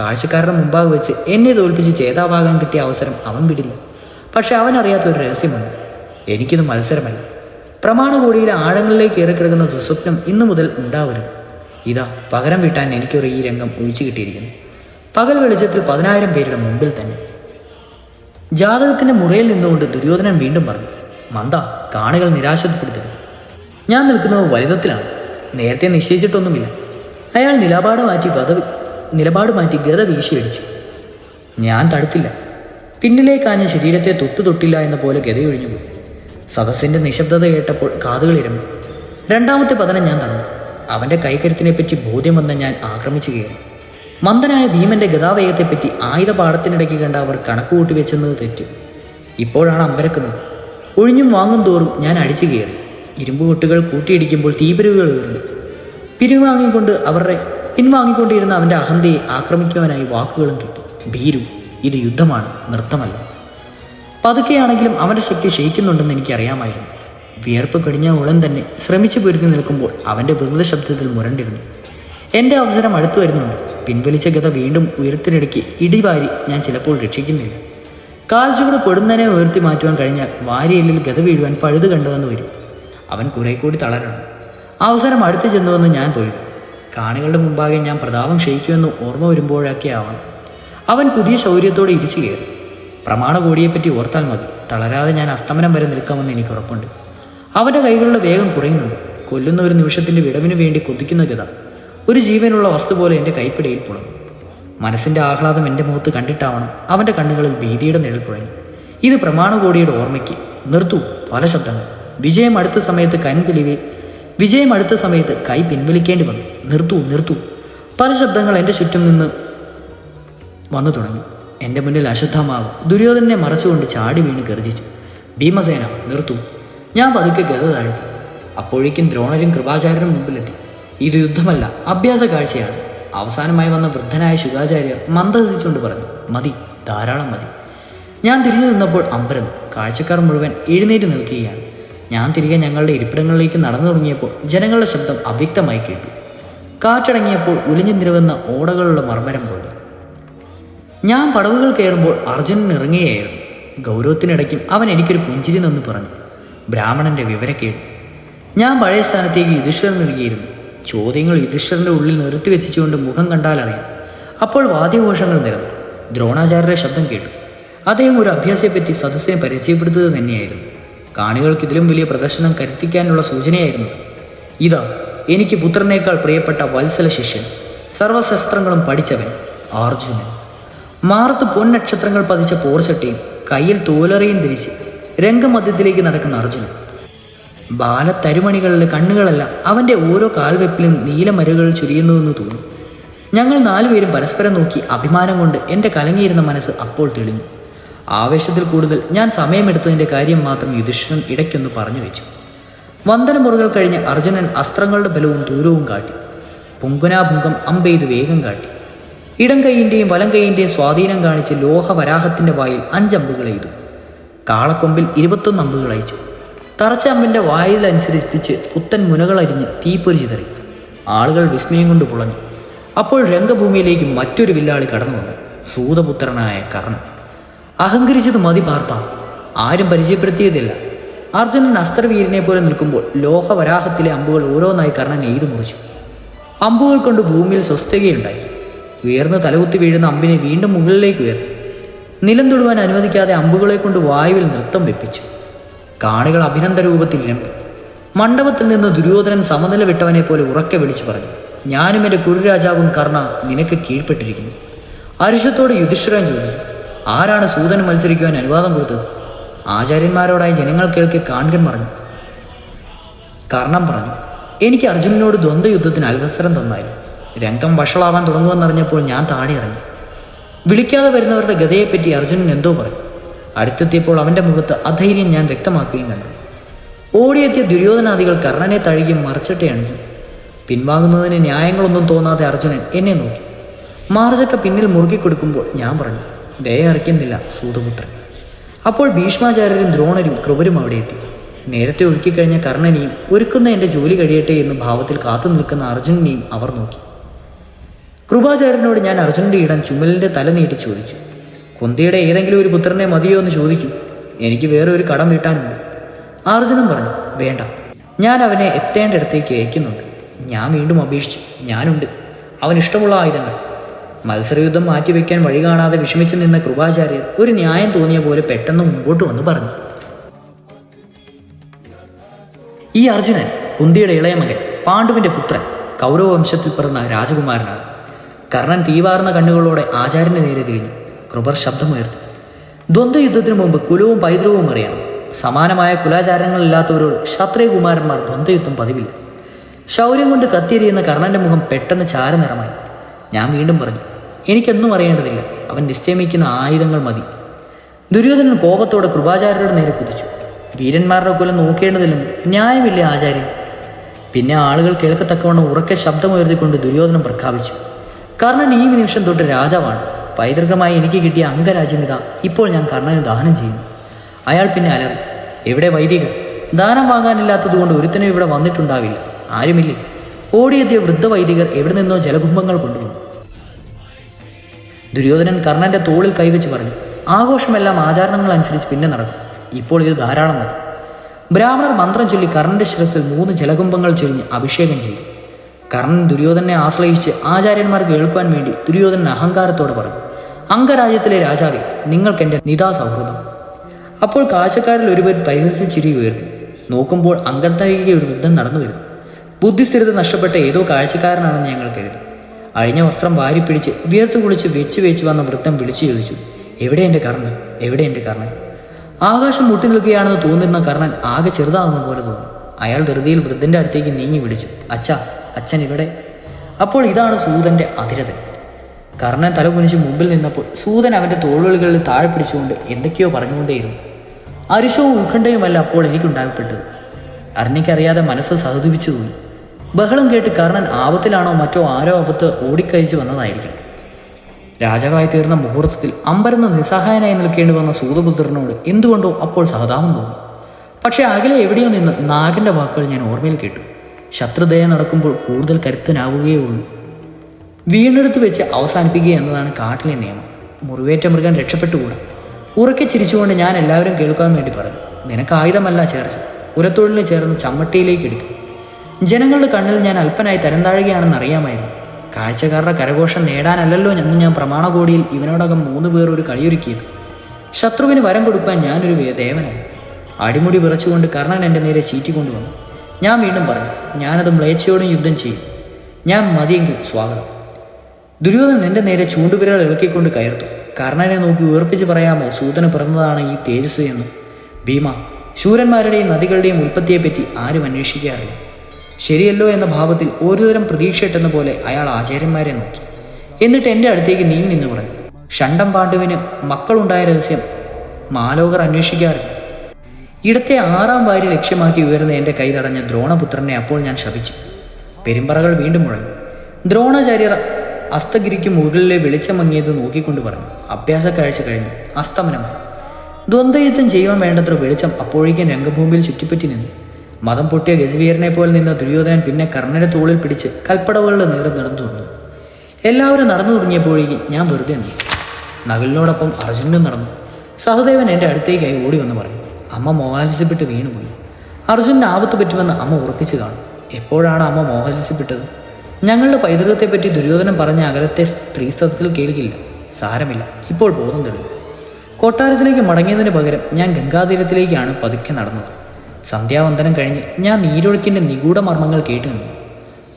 കാഴ്ചക്കാരുടെ മുമ്പാകെ വെച്ച് എന്നെ തോൽപ്പിച്ച് ചേതാവാകാൻ കിട്ടിയ അവസരം അവൻ വിടില്ല. പക്ഷെ അവനറിയാത്തൊരു രഹസ്യമുണ്ട്. എനിക്കിത് മത്സരമല്ല. പ്രമാണകോടിയിലെ ആഴങ്ങളിലേക്ക് ഏറിക്കിടക്കുന്ന ദുസ്വപ്നം ഇന്നു മുതൽ ഉണ്ടാവരുത്. ഇതാ പകരം വീട്ടാൻ എനിക്കൊരു ഈ രംഗം ഒഴിച്ചു കിട്ടിയിരിക്കുന്നു. പകൽ വെളിച്ചത്തിൽ പതിനായിരം പേരുടെ മുമ്പിൽ തന്നെ. ജാതകത്തിന്റെ മുറയിൽ നിന്നുകൊണ്ട് ദുര്യോധനൻ വീണ്ടും പറഞ്ഞു മന്ദ കാണികൾ നിരാശപ്പെടുത്തരുത്. ഞാൻ നിൽക്കുന്നത് വലിതത്തിലാണ്. നേരത്തെ നിശ്ചയിച്ചിട്ടൊന്നുമില്ല. അയാൾ നിലപാട് മാറ്റി ഗത നിലപാട് മാറ്റി ഗത വീശിയടിച്ചു. ഞാൻ തടുത്തില്ല. പിന്നിലേക്കാഞ്ഞ ശരീരത്തെ തൊട്ടു തൊട്ടില്ല എന്ന പോലെ ഗതയൊഴിഞ്ഞു പോയി. സദസ്സിന്റെ നിശബ്ദത കേട്ടപ്പോൾ കാതുകൾ ഇരമ്പു രണ്ടാമത്തെ പതനം ഞാൻ തടഞ്ഞു അവന്റെ കൈക്കരുത്തിനെപ്പറ്റി ബോധ്യം വന്ന ഞാൻ ആക്രമിച്ചു കയറി. മന്ദനായ ഭീമന്റെ ഗതാവേഗത്തെപ്പറ്റി ആയുധ പാടത്തിനിടയ്ക്ക് കണ്ട അവർ കണക്കുകൂട്ടി വെച്ചെന്നത് തെറ്റു. ഇപ്പോഴാണ് അമ്പരക്കുന്നത്. ഒഴിഞ്ഞും വാങ്ങും തോറും ഞാൻ അടിച്ചു കയറി. ഇരുമ്പുകൊട്ടുകൾ കൂട്ടിയിടിക്കുമ്പോൾ തീപിരിവുകൾ ഉയർന്നു. പിരിവാങ്ങിക്കൊണ്ട് അവരുടെ പിൻവാങ്ങിക്കൊണ്ടിരുന്ന അവന്റെ അഹന്തയെ ആക്രമിക്കുവാനായി വാക്കുകളും കിട്ടി. ഭീരു. ഇത് യുദ്ധമാണ് നൃത്തമല്ല. പതുക്കെയാണെങ്കിലും അവന്റെ ശക്തി ക്ഷയിക്കുന്നുണ്ടെന്ന് എനിക്കറിയാമായിരുന്നു. വിയർപ്പ് കടിഞ്ഞ ഉടൻ തന്നെ ശ്രമിച്ചു പൊരുതി നിൽക്കുമ്പോൾ അവന്റെ ശബ്ദത്തിൽ മുരണ്ടിരുന്നു. എന്റെ അവസരം അടുത്തു വരുന്നുണ്ട്. പിൻവലിച്ച ഗത വീണ്ടും ഉയരത്തിനിടയ്ക്ക് ഇടിവാരി ഞാൻ ചിലപ്പോൾ രക്ഷിക്കുന്നില്ല. കാൽ ചൂട് പൊടുന്നതിനെ ഉയർത്തി മാറ്റുവാൻ കഴിഞ്ഞാൽ വാരിയല്ലിൽ ഗത വീഴുവാൻ പഴുത് കണ്ടുവന്ന് വരും. അവൻ കുറെ കൂടി തളരണം. അവസരം അടുത്ത് ചെന്നുവെന്ന് ഞാൻ പോയി. കാണികളുടെ മുമ്പാകെ ഞാൻ പ്രതാപം ക്ഷയിക്കുമെന്ന് ഓർമ്മ വരുമ്പോഴൊക്കെ ആവണം അവൻ പുതിയ ശൗര്യത്തോടെ ഇരിച്ചു കയറി. പ്രമാണ കോടിയെപ്പറ്റി ഓർത്താൽ മതി. തളരാതെ ഞാൻ അസ്തമനം വരെ നിൽക്കാമെന്ന് എനിക്ക് ഉറപ്പുണ്ട്. അവന്റെ കൈകളുടെ വേഗം കുറയുന്നുണ്ട്. കൊല്ലുന്ന ഒരു നിമിഷത്തിന്റെ വിടവിന് വേണ്ടി കൊതിക്കുന്ന ഗത ഒരു ജീവനുള്ള വസ്തു പോലെ എന്റെ കൈപ്പിടയിൽ പുളഞ്ഞു. മനസ്സിന്റെ ആഹ്ലാദം എന്റെ മുഖത്ത് കണ്ടിട്ടാവണം അവന്റെ കണ്ണുകളിൽ ഭീതിയുടെ നിഴൽ പുഴഞ്ഞു. ഇത് പ്രമാണകോടിയുടെ ഓർമ്മയ്ക്ക്. നിർത്തു പല ശബ്ദങ്ങൾ. വിജയം അടുത്ത സമയത്ത് കൺപിളിവേ വിജയം അടുത്ത സമയത്ത് കൈ പിൻവലിക്കേണ്ടി വന്നു. നിർത്തൂ നിർത്തൂ. പല ശബ്ദങ്ങൾ എന്റെ ചുറ്റും നിന്ന് വന്നു തുടങ്ങി. എന്റെ മുന്നിൽ അശ്വത്ഥമാവ് ദുര്യോധനെ മറച്ചുകൊണ്ട് ചാടി വീണ് ഗർജിച്ചു ഭീമസേന നിർത്തൂ. ഞാൻ പതുക്കെ ഗത താഴ്ത്തി. അപ്പോഴേക്കും ദ്രോണരും കൃപാചാര്യരും മുമ്പിലെത്തി. ഇത് യുദ്ധമല്ല അഭ്യാസ കാഴ്ചയാണ്. അവസാനമായി വന്ന വൃദ്ധനായ ശുഗാചാര്യർ മന്ദഹസിച്ചുകൊണ്ട് പറഞ്ഞു മതി ധാരാളം മതി. ഞാൻ തിരിഞ്ഞു നിന്നപ്പോൾ അമ്പരന്ന്. കാഴ്ചക്കാർ മുഴുവൻ എഴുന്നേറ്റ് നിൽക്കുകയാണ്. ഞാൻ തിരികെ ഞങ്ങളുടെ ഇരിപ്പിടങ്ങളിലേക്ക് നടന്നു തുടങ്ങിയപ്പോൾ ജനങ്ങളുടെ ശബ്ദം അവ്യക്തമായി കേട്ടു. കാറ്റടങ്ങിയപ്പോൾ ഉലിഞ്ഞു നിരവുന്ന ഓടകളുടെ മർമ്മരം പോലെ. ഞാൻ പടവുകൾ കയറുമ്പോൾ അർജുനൻ ഇറങ്ങുകയായിരുന്നു. ഗൗരവത്തിനിടയ്ക്കും അവൻ എനിക്കൊരു പുഞ്ചിരി നിന്ന് പറഞ്ഞു. ബ്രാഹ്മണന്റെ വിവരക്കേട് ഞാൻ പഴയ സ്ഥാനത്തേക്ക് യുധിഷ്ഠിരൻ നൽകിയിരുന്നു. ചോദ്യങ്ങൾ യുധിഷ്ഠിരന്റെ ഉള്ളിൽ നിർത്തി വെച്ചുകൊണ്ട് മുഖം കണ്ടാലറിയാം അപ്പോൾ വാദ്യഘോഷങ്ങൾ നിരന്നു. ദ്രോണാചാര്യരുടെ ശബ്ദം കേട്ടു. അദ്ദേഹം ഒരു അഭ്യാസത്തെപ്പറ്റി സദസ്സിനെ പരിചയപ്പെടുത്തുക തന്നെയായിരുന്നു. കാണികൾക്ക് ഇതിലും വലിയ പ്രദർശനം കരുത്തിക്കാനുള്ള സൂചനയായിരുന്നു ഇതാ. എനിക്ക് പുത്രനേക്കാൾ പ്രിയപ്പെട്ട വത്സല ശിഷ്യൻ. സർവശസ്ത്രങ്ങളും പഠിച്ചവൻ അർജുനൻ. മാറത്ത് പൊന്നക്ഷത്രങ്ങൾ പതിച്ച പോർച്ചട്ടിയും കയ്യിൽ തോലറയും ധരിച്ച് രംഗമധ്യത്തിലേക്ക് നടക്കുന്ന അർജുനൻ. ബാലത്തരുമണികളിലെ കണ്ണുകളെല്ലാം അവന്റെ ഓരോ കാൽവെപ്പിലും നീലമരുകൾ ചുരിയുന്നുവെന്ന് തോന്നും. ഞങ്ങൾ നാലുപേരും പരസ്പരം നോക്കി അഭിമാനം കൊണ്ട് എന്റെ കലങ്ങിയിരുന്ന മനസ്സ് അപ്പോൾ തെളിഞ്ഞു. ആവേശത്തിൽ കൂടുതൽ ഞാൻ സമയമെടുത്തതിന്റെ കാര്യം മാത്രം യുധിഷ്ഠിരൻ ഇടയ്ക്കൊന്ന് പറഞ്ഞു വെച്ചു. വന്ദനമുറകൾ കഴിഞ്ഞ് അർജുനൻ അസ്ത്രങ്ങളുടെ ബലവും ദൂരവും കാട്ടി. പൊങ്കുനാഭുങ്കം അമ്പെയ്ത് വേഗം കാട്ടി. ഇടം കൈയിന്റെയും വലം കൈയിന്റെയും സ്വാധീനം കാണിച്ച് ലോഹവരാഹത്തിന്റെ വായിൽ അഞ്ചമ്പുകൾ എയ്തു കാളക്കൊമ്പിൽ ഇരുപത്തൊന്ന് അമ്പുകൾ അയച്ചു. തറച്ച അമ്പിന്റെ വായിലനുസരിപ്പിച്ച് പുത്തൻ മുനകളരിഞ്ഞ് തീപ്പൊരി ചിതറി. ആളുകൾ വിസ്മയം കൊണ്ട് പുളഞ്ഞു. അപ്പോൾ രംഗഭൂമിയിലേക്ക് മറ്റൊരു വില്ലാളി കടന്നു വന്നു. സൂതപുത്രനായ കർണൻ. അഹങ്കരിച്ചത് മതി പാർത്ത ആരും പരിചയപ്പെടുത്തിയതില്ല അർജുനൻ അസ്ത്രവീരനെ പോലെ നിൽക്കുമ്പോൾ ലോഹവരാഹത്തിലെ അമ്പുകൾ ഓരോന്നായി കർണൻ എയ്തു മുറിച്ചു അമ്പുകൾ കൊണ്ട് ഭൂമിയിൽ സ്വസ്ഥതയുണ്ടായി. ഉയർന്ന് തലകുത്തി വീഴുന്ന അമ്പിനെ വീണ്ടും മുകളിലേക്ക് ഉയർത്തി. നിലം തൊടുവാൻ അനുവദിക്കാതെ അമ്പുകളെ കൊണ്ട് വായുവിൽ നൃത്തം വെപ്പിച്ചു. കാണികൾ അഭിനന്ദ രൂപത്തിൽ ഇരമ്പി. മണ്ഡപത്തിൽ നിന്ന് ദുര്യോധനൻ സമനില വിട്ടവനെ പോലെ ഉറക്കെ വിളിച്ചു പറഞ്ഞു ഞാനും എന്റെ കുരുരാജാവും കർണ നിനക്ക് കീഴ്പ്പെട്ടിരിക്കുന്നു. അരിശത്തോട് യുധിഷ്ഠിരൻ ചോദിച്ചു ആരാണ് സൂതൻ മത്സരിക്കുവാൻ അനുവാദം കൊടുത്തത്? ആചാര്യന്മാരോടായി ജനങ്ങൾ കേൾക്കെ കാൺകൻ പറഞ്ഞു കർണം പറഞ്ഞു എനിക്ക് അർജുനനോട് ദ്വന്ദ്വയുദ്ധത്തിന് അവസരം തന്നായിരുന്നു. രംഗം വഷളാവാൻ തുടങ്ങുമെന്നറിഞ്ഞപ്പോൾ ഞാൻ താഴെ ഇറങ്ങി വിളിക്കാതെ വരുന്നവരുടെ ഗതയെപ്പറ്റി അർജുനൻ എന്തോ പറഞ്ഞു. അടുത്തെത്തിയപ്പോൾ അവന്റെ മുഖത്ത് അധൈര്യം ഞാൻ വ്യക്തമാക്കുകയും കണ്ടു. ഓടിയെത്തിയ ദുര്യോധനാദികൾ കർണനെ തഴുകി മറിച്ചിട്ടേ പിൻവാങ്ങുന്നതിന് ന്യായങ്ങളൊന്നും തോന്നാതെ അർജുനൻ എന്നെ നോക്കി. മാർജക്ക പിന്നിൽ മുറുകിക്കൊടുക്കുമ്പോൾ ഞാൻ പറഞ്ഞു ദയ അറിക്കുന്നില്ല സൂതപുത്രൻ. അപ്പോൾ ഭീഷ്മാചാര്യരും ദ്രോണരും കൃപരും അവിടെ എത്തി. നേരത്തെ ഒഴുക്കിക്കഴിഞ്ഞ കർണനെയും ഒരുക്കുന്ന എന്റെ ജോലി കഴിയട്ടെ എന്ന് ഭാവത്തിൽ കാത്തു നിൽക്കുന്ന അർജുനനെയും അവർ നോക്കി. കൃപാചാര്യനോട് ഞാൻ അർജുനന്റെ ഇടം ചുമലിന്റെ തല നീട്ടി ചോദിച്ചു. കുന്തിയുടെ ഏതെങ്കിലും ഒരു പുത്രനെ മതിയോ എന്ന് ചോദിക്കും. എനിക്ക് വേറെ ഒരു കടം വീട്ടാനുണ്ട്. അർജുനൻ പറഞ്ഞു വേണ്ട. ഞാൻ അവനെ എത്തേണ്ടിടത്തേക്ക് അയക്കുന്നുണ്ട്. ഞാൻ വീണ്ടും അപേക്ഷിച്ചു. ഞാനുണ്ട്. അവൻ ഇഷ്ടമുള്ള ആയുധങ്ങൾ. മത്സരയുദ്ധം മാറ്റിവെക്കാൻ വഴി കാണാതെ വിഷമിച്ചു നിന്ന കൃപാചാര്യർ ഒരു ന്യായം തോന്നിയ പോലെ പെട്ടെന്ന് മുമ്പോട്ട് വന്ന് പറഞ്ഞു. ഈ അർജുനൻ കുന്തിയുടെ ഇളയ മകൻ പാണ്ഡുവിന്റെ പുത്രൻ കൗരവ വംശത്തിൽ പിറന്ന രാജകുമാരനാണ്. കർണൻ തീവാർന്ന കണ്ണുകളോടെ ആചാര്യന് നേരെ തിരിഞ്ഞു. കൃപർ ശബ്ദമുയർത്തി. ദ്വന്ദ്വയുദ്ധത്തിനു മുമ്പ് കുലവും പൈതൃകവും അറിയണം. സമാനമായ കുലാചാരങ്ങളില്ലാത്തവരോട് ക്ഷത്രിയകുമാരന്മാർ ദ്വന്ദ്വയുദ്ധം പതിവില്ല. ശൗര്യം കൊണ്ട് കത്തിയെരിയുന്ന കർണന്റെ മുഖം പെട്ടെന്ന് ചാരനിറമായി ഞാൻ വീണ്ടും പറഞ്ഞു എനിക്കൊന്നും അറിയേണ്ടതില്ല. അവൻ നിശ്ചയിക്കുന്ന ആയുധങ്ങൾ മതി. ദുര്യോധനൻ കോപത്തോടെ കൃപാചാര്യരുടെ നേരെ കുതിച്ചു. വീരന്മാരുടെ കുലം നോക്കേണ്ടതില്ലെന്ന് ന്യായമില്ല ആചാര്യൻ. പിന്നെ ആളുകൾ കേൾക്കത്തക്കവണ്ണം ഉറക്കെ ശബ്ദമുയർത്തിക്കൊണ്ട് ദുര്യോധനം പ്രഖ്യാപിച്ചു കർണൻ ഈ നിമിഷം തൊട്ട് രാജാവാണ്. പൈതൃകമായി എനിക്ക് കിട്ടിയ അംഗരാജ്യമിത ഇപ്പോൾ ഞാൻ കർണന് ദാനം ചെയ്യുന്നു. അയാൾ പിന്നെ അലറി എവിടെ വൈദികർ ദാനം വാങ്ങാനില്ലാത്തതുകൊണ്ട് ഒരുത്തനും ഇവിടെ വന്നിട്ടുണ്ടാവില്ല. ആരുമില്ലേ? ഓടിയെത്തിയ വൃദ്ധ വൈദികർ എവിടെ നിന്നോ ജലകുംഭങ്ങൾ കൊണ്ടുവന്നു. ദുര്യോധനൻ കർണന്റെ തോളിൽ കൈവച്ച് പറഞ്ഞു ആഘോഷമെല്ലാം ആചാരണങ്ങൾ അനുസരിച്ച് പിന്നെ നടക്കും. ഇപ്പോൾ ഇത് ധാരാളം മതി ബ്രാഹ്മണർ മന്ത്രം ചൊല്ലി കർണന്റെ ശിരസിൽ മൂന്ന് ജലകുംഭങ്ങൾ ചൊരിഞ്ഞ് അഭിഷേകം ചെയ്തു. കർണൻ ദുര്യോധനെ ആശ്രയിച്ച് ആചാര്യന്മാർ കേൾക്കുവാൻ വേണ്ടി ദുര്യോധനൻ അഹങ്കാരത്തോടെ പറഞ്ഞു അംഗരാജ്യത്തിലെ രാജാവെ നിങ്ങൾക്കെന്റെ നിതാ സൗഹൃദം അപ്പോൾ കാഴ്ചക്കാരിൽ ഒരുവൻ പരിഹസിച്ചിരി ഉയർന്നു. നോക്കുമ്പോൾ അങ്കർത്തൈക ഒരു യുദ്ധം നടന്നു വരുന്നു. ബുദ്ധിസ്ഥിരത നഷ്ടപ്പെട്ട ഏതോ കാഴ്ചക്കാരനാണെന്ന് ഞങ്ങൾ കരുതി. അഴിഞ്ഞ വസ്ത്രം വാരിപ്പിടിച്ച് വിയർത്തു കുളിച്ച് വെച്ചു വെച്ച് വന്ന വൃത്തം വിളിച്ചു ചോദിച്ചു എവിടെ എന്റെ കർണൻ? എവിടെ എന്റെ കർണൻ? ആകാശം മുട്ടി നിൽക്കുകയാണെന്ന് തോന്നുന്ന കർണൻ ആകെ ചെറുതാകുന്ന പോലെ തോന്നി. അയാൾ ധൃതിയിൽ വൃദ്ധന്റെ അടുത്തേക്ക് നീങ്ങി വിളിച്ചു അച്ഛാ അച്ഛൻ ഇവിടെ അപ്പോൾ ഇതാണ് സൂതന്റെ അതിരതൻ കർണൻ തലകുനിച്ച് മുമ്പിൽ നിന്നപ്പോൾ സൂതൻ അവന്റെ തോളുകളിൽ താഴെ പിടിച്ചുകൊണ്ട് എന്തൊക്കെയോ പറഞ്ഞുകൊണ്ടേയിരുന്നു. അരിശവും ഉത്കണ്ഠയുമല്ല അപ്പോൾ എനിക്കുണ്ടാകപ്പെട്ടത്. അർണിക്കറിയാതെ മനസ്സ് സഹതിപ്പിച്ചു തോന്നി ബഹളം കേട്ട് കർണൻ ആപത്തിലാണോ മറ്റോ ആരോ ആപത്ത് ഓടിക്കഴിച്ചു വന്നതായിരിക്കും. രാജാവായി തീർന്ന മുഹൂർത്തത്തിൽ അമ്പരന്ന് നിസ്സഹായനായി നിൽക്കേണ്ടി വന്ന സൂതപുത്രനോട് എന്തുകൊണ്ടോ അപ്പോൾ സഹതാപം തോന്നി. പക്ഷേ അകലെ എവിടെയോ നിന്ന് നാഗന്റെ വാക്കുകൾ ഞാൻ ഓർമ്മയിൽ കേട്ടു. ശത്രുദയ നടക്കുമ്പോൾ കൂടുതൽ കരുത്തനാവുകയേ ഉള്ളൂ വീണ്ടെടുത്ത് വെച്ച് അവസാനിപ്പിക്കുക എന്നതാണ് കാട്ടിലെ നിയമം. മുറിവേറ്റ മൃഗം രക്ഷപ്പെട്ടുകൂടാ. ഉറക്കെ ചിരിച്ചുകൊണ്ട് ഞാൻ എല്ലാവരും കേൾക്കാൻ വേണ്ടി പറഞ്ഞു. നിനക്ക് ആയുധമല്ല ചേർച്ച. ഉരത്തൊഴിലിന് ചേർന്ന് ചമ്മട്ടിയിലേക്ക് എടുക്കും. ജനങ്ങളുടെ കണ്ണിൽ ഞാൻ അല്പനായി തരം താഴുകയാണെന്ന് അറിയാമായിരുന്നു. കാഴ്ചക്കാരുടെ കരഘോഷം നേടാനല്ലല്ലോ എന്ന് ഞാൻ പ്രമാണകോടിയിൽ ഇവനോടകം മൂന്ന് പേർ ഒരു കളിയൊരുക്കിയത്. ശത്രുവിന് വരം കൊടുക്കാൻ ഞാനൊരു ദേവനാണ്. അടിമുടി വിറച്ചുകൊണ്ട് കർണൻ എന്റെ നേരെ ചീറ്റിക്കൊണ്ടുവന്നു. ഞാൻ വീണ്ടും പറഞ്ഞു ഞാനത് മ്ലേച്ഛയോടും യുദ്ധം ചെയ്യും. ഞാൻ മതിയെങ്കിൽ സ്വാഗതം. ദുര്യോധനൻ എന്റെ നേരെ ചൂണ്ടുവിരൽ ഇളക്കിക്കൊണ്ട് കയർത്തു. കർണനെ നോക്കി ഉയർപ്പിച്ച് പറയാമോ സൂതന് പിറന്നതാണ് ഈ തേജസ് എന്ന്. ഭീമ ശൂരന്മാരുടെയും നദികളുടെയും ഉൽപ്പത്തിയെപ്പറ്റി ആരും അന്വേഷിക്കാറില്ല. ശരിയല്ലോ എന്ന ഭാവത്തിൽ ഒരുതരം പ്രതീക്ഷയിട്ടെന്ന പോലെ അയാൾ ആചാര്യന്മാരെ നോക്കി. എന്നിട്ട് എന്റെ അടുത്തേക്ക് നീങ്ങി നിന്ന് പറഞ്ഞു ഷണ്ടം പാണ്ഡുവിന് മക്കളുണ്ടായ രഹസ്യം മാലോകർ അന്വേഷിക്കാറില്ല. ഇടത്തെ ആറാം വാരി ലക്ഷ്യമാക്കി ഉയർന്ന എന്റെ കൈ തടഞ്ഞ ദ്രോണപുത്രനെ അപ്പോൾ ഞാൻ ശപിച്ചു. പെരുമ്പറകൾ വീണ്ടും മുഴങ്ങി. ദ്രോണാചാര്യർ അസ്തഗിരിക്ക് മുകളിലെ വെളിച്ചം മങ്ങിയത് നോക്കിക്കൊണ്ട് പറഞ്ഞു. അഭ്യാസ കാഴ്ച കഴിഞ്ഞു. അസ്തമനമായി. ദ്വന്ദ്വയുദ്ധം ചെയ്യാൻ വേണ്ടത്ര വെളിച്ചം അപ്പോഴേക്കും രംഗഭൂമിയിൽ ചുറ്റിപ്പറ്റി നിന്നു. മതം പൊട്ടിയ ഗജവീരനെ പോലെ നിന്ന ദുര്യോധനൻ പിന്നെ കർണന്റെ തോളിൽ പിടിച്ച് കൽപ്പടവുകളുടെ നേരെ നടന്നു തുടങ്ങി. എല്ലാവരും നടന്നു തുടങ്ങിയപ്പോഴേക്കും ഞാൻ വെറുതെ നിന്നു. നകലിനോടൊപ്പം അർജുനനും നടന്നു. സഹദേവൻ എന്റെ അടുത്തേക്കായി ഓടി വന്ന് പറഞ്ഞു. അമ്മ മോഹാലിസ്യപ്പെട്ട് വീണുപോയി അർജുനന് ആപത്ത് പറ്റുമെന്ന് അമ്മ ഉറപ്പിച്ചു കാണും. എപ്പോഴാണ് അമ്മ മോഹാലിസ്യപ്പെട്ടത് ഞങ്ങളുടെ പൈതൃകത്തെപ്പറ്റി ദുര്യോധനം പറഞ്ഞ അകലത്തെ സ്ത്രീസ്തത്വത്തിൽ കേൾക്കില്ല. സാരമില്ല. ഇപ്പോൾ ബോധം തെളിഞ്ഞു. കൊട്ടാരത്തിലേക്ക് മടങ്ങിയതിന് പകരം ഞാൻ ഗംഗാതീരത്തിലേക്കാണ് പതുക്കെ നടന്നത്. സന്ധ്യാവന്തനം കഴിഞ്ഞ് ഞാൻ നീരൊഴുക്കിന്റെ നിഗൂഢമർമ്മങ്ങൾ കേട്ടു നിന്നു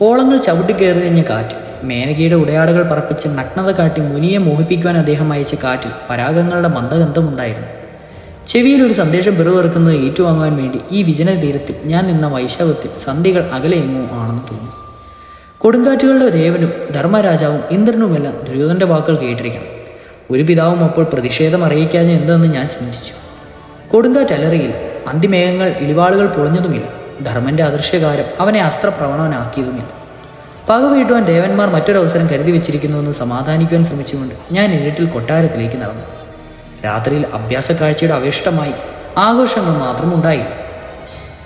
ഓളങ്ങൾ ചവിട്ടി കയറി കഴിഞ്ഞ കാറ്റ് മേനകയുടെ ഉടയാടകൾ പറപ്പിച്ച് നഗ്നത കാട്ടി മുനിയെ മോഹിപ്പിക്കുവാൻ അദ്ദേഹം അയച്ച കാറ്റിൽ പരാഗങ്ങളുടെ മന്ദഗന്ധമുണ്ടായിരുന്നു. ചെവിയിൽ ഒരു സന്ദേശം പിറവിറക്കുന്നത് ഏറ്റുവാങ്ങാൻ വേണ്ടി ഈ വിജന തീരത്തിൽ ഞാൻ നിന്ന വൈശവത്തിൽ സന്ധികൾ അകലെയെങ്ങോ ആണെന്ന് തോന്നി കൊടുങ്കാറ്റുകളുടെ ദേവനും ധർമ്മരാജാവും ഇന്ദ്രനുമെല്ലാം ദുര്യോധന്റെ വാക്കുകൾ കേട്ടിരിക്കണം. ഒരു പിതാവും അപ്പോൾ പ്രതിഷേധം അറിയിക്കാതെ എന്തെന്ന് ഞാൻ ചിന്തിച്ചു. കൊടുങ്കാറ്റ് അലറിയില്ല. അന്തിമേഘങ്ങൾ ഇളിവാളുകൾ പൊളിഞ്ഞതുമില്ല. ധർമ്മന്റെ അദൃശ്യകാരം അവനെ അസ്ത്രപ്രവണവനാക്കിയതുമില്ല പക വീട്ടുവാൻ ദേവന്മാർ മറ്റൊരവസരം കരുതി വെച്ചിരിക്കുന്നുവെന്ന് സമാധാനിക്കുവാൻ ശ്രമിച്ചുകൊണ്ട് ഞാൻ ഇരുട്ടിൽ കൊട്ടാരത്തിലേക്ക് നടന്നു. രാത്രിയിൽ അഭ്യാസ കാഴ്ചയുടെ അവേഷ്ടമായി ആഘോഷങ്ങൾ മാത്രം ഉണ്ടായി.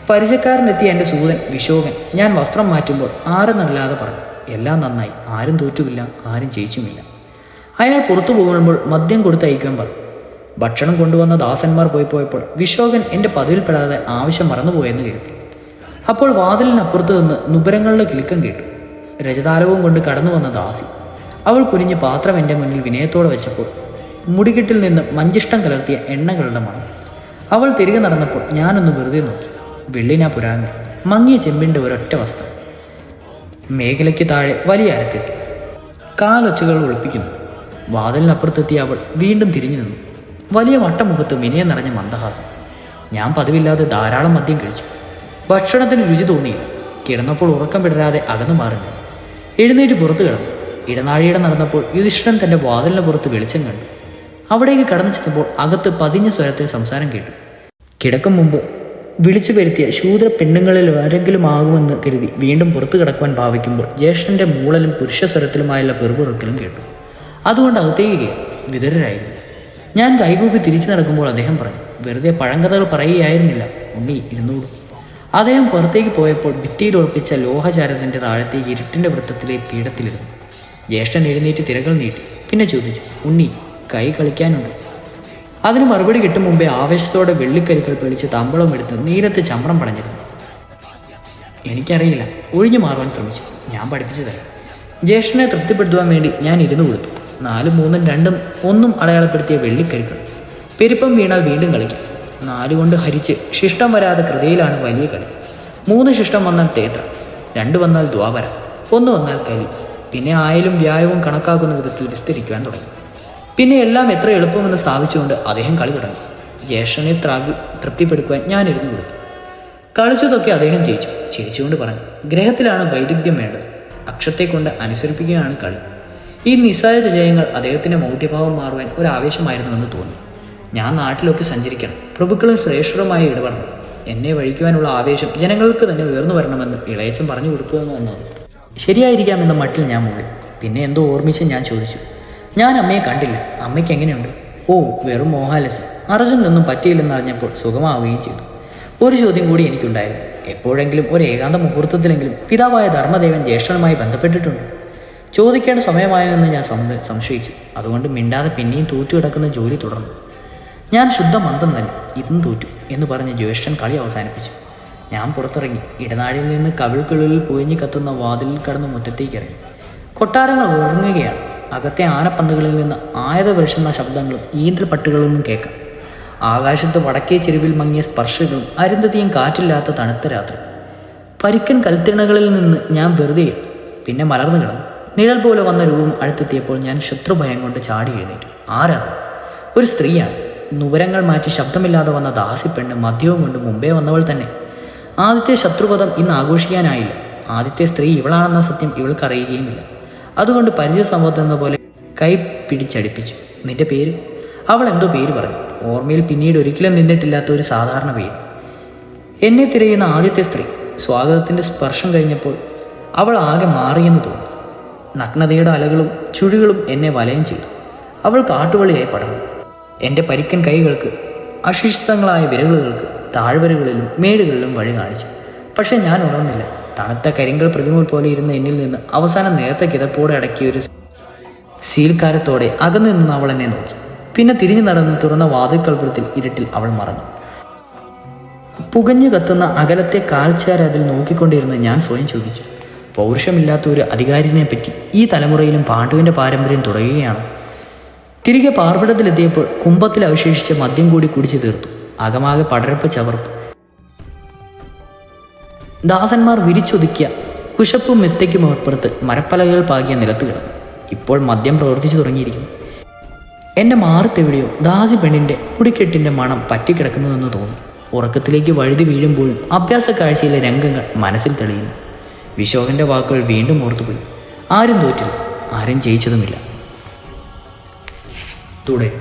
പരിചയക്കാരനെത്തിയ എന്റെ സൂതൻ വിശോകൻ ഞാൻ വസ്ത്രം മാറ്റുമ്പോൾ ആരും നല്ലാതെ പറഞ്ഞു എല്ലാം നന്നായി ആരും തോറ്റുമില്ല ആരും ജയിച്ചുമില്ല. അയാൾ പുറത്തു പോകുമ്പോൾ മദ്യം കൊടുത്ത് അയക്കാൻ പറഞ്ഞു. ഭക്ഷണം കൊണ്ടുവന്ന ദാസന്മാർ പോയി പോയപ്പോൾ വിശോകൻ എന്റെ പതിവിൽപ്പെടാതെ ആവശ്യം മറന്നുപോയെന്ന് കേട്ടു. അപ്പോൾ വാതിലിനപ്പുറത്ത് നിന്ന് നുപരങ്ങളുടെ കിലുക്കം കേട്ടു. രജതാരവും കൊണ്ട് കടന്നു വന്ന ദാസി അവൾ കുനിഞ്ഞ് പാത്രം എന്റെ മുന്നിൽ വിനയത്തോടെ വെച്ചപ്പോൾ മുടികെട്ടിൽ നിന്ന് മഞ്ചിഷ്ടം കലർത്തിയ എണ്ണകളുടെ മണം. അവൾ തിരികെ നടന്നപ്പോൾ ഞാനൊന്ന് വെറുതെ നോക്കി. വെള്ളിനാ പുരാങ്ങൾ മങ്ങിയ ചെമ്പിന്റെ ഒരൊറ്റ വസ്ത്രം. മേഖലയ്ക്ക് താഴെ വലിയ അരക്കെട്ടി. കാലൊച്ചകൾ ഒളിപ്പിക്കുന്നു. വാതിലിനപ്പുറത്തെത്തിയ അവൾ വീണ്ടും തിരിഞ്ഞു നിന്നു. വലിയ വട്ടമുഖത്ത് വിനയം നിറഞ്ഞ മന്ദഹാസം. ഞാൻ പതിവില്ലാതെ ധാരാളം മദ്യം കഴിച്ചു. ഭക്ഷണത്തിന് രുചി തോന്നിയില്ല. കിടന്നപ്പോൾ ഉറക്കം വിടരാതെ അകന്നു മാറുന്നു. എഴുന്നേറ്റ് പുറത്തു കിടന്നു. ഇടനാഴിയുടെ നടന്നപ്പോൾ യുധിഷ്ഠൻ തന്റെ വാതിലിന് പുറത്ത് വെളിച്ചം കണ്ടു. അവിടേക്ക് കടന്നു ചെന്നപ്പോൾ അകത്ത് പതിഞ്ഞ സ്വരത്തിൽ സംസാരം കേട്ടു. കിടക്കും മുമ്പ് വിളിച്ചു വരുത്തിയ ശൂദ്ര പെണ്ണുങ്ങളിൽ ആരെങ്കിലും ആകുമെന്ന് കരുതി വീണ്ടും പുറത്തു കിടക്കുവാൻ ഭാവിക്കുമ്പോൾ ജ്യേഷ്ഠന്റെ മൂളലും പുരുഷ സ്വരത്തിലുമായുള്ള പെറുപുറക്കലും കേട്ടു. അതുകൊണ്ട് അകത്തേക്ക് കയറി വിതരരായിരുന്നു ഞാൻ കൈകൂപ്പി തിരിച്ചു നടക്കുമ്പോൾ അദ്ദേഹം പറഞ്ഞു വെറുതെ പഴങ്കഥകൾ പറയുകയായിരുന്നില്ല ഉണ്ണി ഇരുന്നൂടും അദ്ദേഹം പുറത്തേക്ക് പോയപ്പോൾ ഭിത്തിയിൽ ഉറപ്പിച്ച ലോഹചാരത്തിന്റെ താഴത്തേക്ക് ഇരുട്ടിന്റെ വൃത്തത്തിലെ പീഠത്തിലിരുന്നു. ജ്യേഷ്ഠൻ എഴുന്നേറ്റ് തിരകൾ നീട്ടി പിന്നെ ചോദിച്ചു ഉണ്ണി കൈ കളിക്കാനുണ്ട്. അതിന് മറുപടി കിട്ടും മുമ്പേ ആവേശത്തോടെ വെള്ളിക്കരുക്കൾ പൊളിച്ച് തമ്പളം എടുത്ത് നീരത്ത് ചമ്രം പടഞ്ഞിരുന്നു. എനിക്കറിയില്ല ഒഴിഞ്ഞു മാറുവാൻ ശ്രമിച്ചു. ഞാൻ പഠിപ്പിച്ചു തരാം ജ്യേഷ്ഠനെ തൃപ്തിപ്പെടുത്തുവാൻ വേണ്ടി ഞാൻ ഇരുന്ന് കൊടുത്തു. നാലും മൂന്നും രണ്ടും ഒന്നും അടയാളപ്പെടുത്തിയ വെള്ളിക്കരുക്കൾ. പെരുപ്പം വീണാൽ വീണ്ടും കളിക്കാം. നാലുകൊണ്ട് ഹരിച്ച് ശിഷ്ടം വരാതെ കൃതിയിലാണ് വലിയ കളി. മൂന്ന് ശിഷ്ടം വന്നാൽ തേത്ര. രണ്ട് വന്നാൽ ദ്വാപര. ഒന്ന് വന്നാൽ കലി. പിന്നെ ആയാലും വ്യായവും കണക്കാക്കുന്ന വിധത്തിൽ വിസ്തരിക്കുവാൻ തുടങ്ങി. പിന്നെ എല്ലാം എത്ര എളുപ്പമെന്ന് സ്ഥാപിച്ചുകൊണ്ട് അദ്ദേഹം കളി തുടങ്ങി. ജ്യേഷ്ഠനെ തൃപ്തിപ്പെടുത്തുവാൻ ഞാനിരുന്നു കൊടുത്തു. കളിച്ചതൊക്കെ അദ്ദേഹം ജയിച്ചു. ചിരിച്ചുകൊണ്ട് പറഞ്ഞു ഗ്രഹത്തിലാണ് വൈരുദ്ധ്യം വേണ്ടത്. അക്ഷത്തെ കൊണ്ട് അനുസരിപ്പിക്കുകയാണ് കളി. ഈ നിസ്സാര ജയങ്ങൾ അദ്ദേഹത്തിന്റെ മൗഢ്യഭാവം മാറുവാൻ ഒരു ആവേശമായിരുന്നുവെന്ന് തോന്നി. ഞാൻ നാട്ടിലൊക്കെ സഞ്ചരിക്കണം. പ്രഭുക്കളും ശ്രേഷ്ഠരുമായി ഇടപെടണം. എന്നെ വഴിക്കുവാനുള്ള ആവേശം ജനങ്ങൾക്ക് തന്നെ ഉയർന്നു വരണമെന്ന് ഇളയച്ചൻ പറഞ്ഞു കൊടുക്കുമെന്ന് വന്നത് ശരിയായിരിക്കാമെന്ന മട്ടിൽ ഞാൻ മുഴുവൻ പിന്നെ എന്തോ ഓർമ്മിച്ച് ഞാൻ ചോദിച്ചു. ഞാൻ അമ്മയെ കണ്ടില്ല. അമ്മയ്ക്ക് എങ്ങനെയുണ്ട്? ഓ വെറും മോഹാലസ്യം. അർജുനൊന്നും പറ്റിയില്ലെന്ന് അറിഞ്ഞപ്പോൾ സുഖമാവുകയും ചെയ്തു. ഒരു ചോദ്യം കൂടി എനിക്കുണ്ടായിരുന്നു. എപ്പോഴെങ്കിലും ഒരു ഏകാന്ത മുഹൂർത്തത്തിലെങ്കിലും പിതാവായ ധർമ്മദേവൻ ജ്യേഷ്ഠനുമായി ബന്ധപ്പെട്ടിട്ടുണ്ട്. ചോദിക്കേണ്ട സമയമായോ എന്ന് ഞാൻ സംശയിച്ചു. അതുകൊണ്ട് മിണ്ടാതെ പിന്നെയും തോറ്റു കിടക്കുന്ന ജോലി തുടർന്നു. ഞാൻ ശുദ്ധ മന്ദം തന്നെ ഇതും തോറ്റു എന്ന് പറഞ്ഞ് ജ്യേഷ്ഠൻ കളി അവസാനിപ്പിച്ചു. ഞാൻ പുറത്തിറങ്ങി. ഇടനാഴിയിൽ നിന്ന് കവിൾക്കുള്ളിൽ പൊഴിഞ്ഞു കത്തുന്ന വാതിലിൽ കടന്ന് മുറ്റത്തേക്ക് ഇറങ്ങി. കൊട്ടാരങ്ങൾ ഉറങ്ങുകയാണ്. അകത്തെ ആനപ്പന്തുകളിൽ നിന്ന് ആയത വീഴ്ചുന്ന ശബ്ദങ്ങളും ഈന്തൽപ്പട്ടുകളും കേൾക്കാം. ആകാശത്ത് വടക്കേ ചെരുവിൽ മങ്ങിയ സ്പർശകളും അരുന്ധതിയും കാറ്റില്ലാത്ത തണുത്ത രാത്രി. പരിക്കൻ കൽത്തിണകളിൽ നിന്ന് ഞാൻ വെറുതെ പിന്നെ മലർന്നു കിടന്നു. നിഴൽ പോലെ വന്ന രൂപം അടുത്തെത്തിയപ്പോൾ ഞാൻ ശത്രുഭയം കൊണ്ട് ചാടി എഴുന്നേറ്റു. ആരാ ഒരു സ്ത്രീയാണ്. നുവരങ്ങൾ മാറ്റി ശബ്ദമില്ലാതെ വന്ന ദാസിപ്പെണ്ണ് മദ്യവും കൊണ്ട് മുമ്പേ വന്നവൾ തന്നെ. ആദ്യത്തെ ശത്രുപദം ഇന്ന് ആഘോഷിക്കാനായില്ല. ആദ്യത്തെ സ്ത്രീ ഇവളാണെന്ന സത്യം ഇവൾക്ക് അറിയുകയുമില്ല അതുകൊണ്ട് പരിചയ എന്ന പോലെ കൈ പിടിച്ചടിപ്പിച്ചു. നിന്റെ പേര്? അവൾ എന്തോ പേര് പറഞ്ഞു. ഓർമ്മയിൽ പിന്നീട് ഒരിക്കലും നിന്നിട്ടില്ലാത്ത ഒരു സാധാരണ പേര്. എന്നെ തിരയുന്ന ആദ്യത്തെ സ്ത്രീ. സ്വാഗതത്തിന്റെ സ്പർശം കഴിഞ്ഞപ്പോൾ അവൾ ആകെ മാറിയെന്ന് തോന്നി. നഗ്നതയുടെ അലകളും ചുഴികളും എന്നെ വലയം ചെയ്തു. അവൾ കാട്ടുവള്ളിയായി പടർന്നു. എന്റെ പരിക്കൻ കൈകൾക്ക് അശിഷ്ടങ്ങളായ വിരലുകൾക്ക് താഴ്വരകളിലും മേടുകളിലും വഴി കാണിച്ചു. പക്ഷേ ഞാൻ ഉണർന്നില്ല. തണുത്ത കരിങ്കൽ പ്രതിമ പോലെ ഇരുന്ന എന്നിൽ നിന്ന് അവസാനം നേരത്തെ കിതപ്പോടെ അടക്കിയ ഒരു സീൽക്കാരത്തോടെ അകന്നു നിന്ന് അവൾ എന്നെ നോക്കി. പിന്നെ തിരിഞ്ഞു നടന്ന് തുറന്ന വാതിൽക്കൽപ്പുറത്തിൽ ഇരുട്ടിൽ അവൾ മറന്നു. പുകഞ്ഞു കത്തുന്ന അകലത്തെ കാൽച്ചാര അതിൽ നോക്കിക്കൊണ്ടിരുന്ന് ഞാൻ സ്വയം ചോദിച്ചു പൗരുഷമില്ലാത്ത ഒരു അധികാരിനെ പറ്റി ഈ തലമുറയിലും പാണ്ഡുവിന്റെ പാരമ്പര്യം തുടരുകയാണ്? തിരികെ പാർപ്പിടത്തിലെത്തിയപ്പോൾ കുംഭത്തിൽ അവശേഷിച്ച മദ്യം കൂടി കുടിച്ചു തീർത്തു. അകമാകെ പടരപ്പ് ചവർപ്പ്. ദാസന്മാർ വിരിച്ചൊതുക്കിയ കുശപ്പും മെത്തയ്ക്കും അപ്പുറത്ത് മരപ്പലകൾ പാകിയ നിലത്ത് കിടന്നു. ഇപ്പോൾ മദ്യം പ്രവർത്തിച്ചു തുടങ്ങിയിരിക്കുന്നു. എന്റെ മാറത്തെവിടെയോ ദാസി പെണ്ണിന്റെ മുടിക്കെട്ടിന്റെ മണം പറ്റിക്കിടക്കുന്നതെന്ന് തോന്നി ഉറക്കത്തിലേക്ക് വഴുതി വീഴുമ്പോഴും അഭ്യാസ കാഴ്ചയിലെ രംഗങ്ങൾ മനസ്സിൽ തെളിയുന്നു. വിശോകന്റെ വാക്കുകൾ വീണ്ടും ഓർത്തുപോയി. ആരും തോറ്റില്ല. ആരും ജയിച്ചതുമില്ല. തുടരും.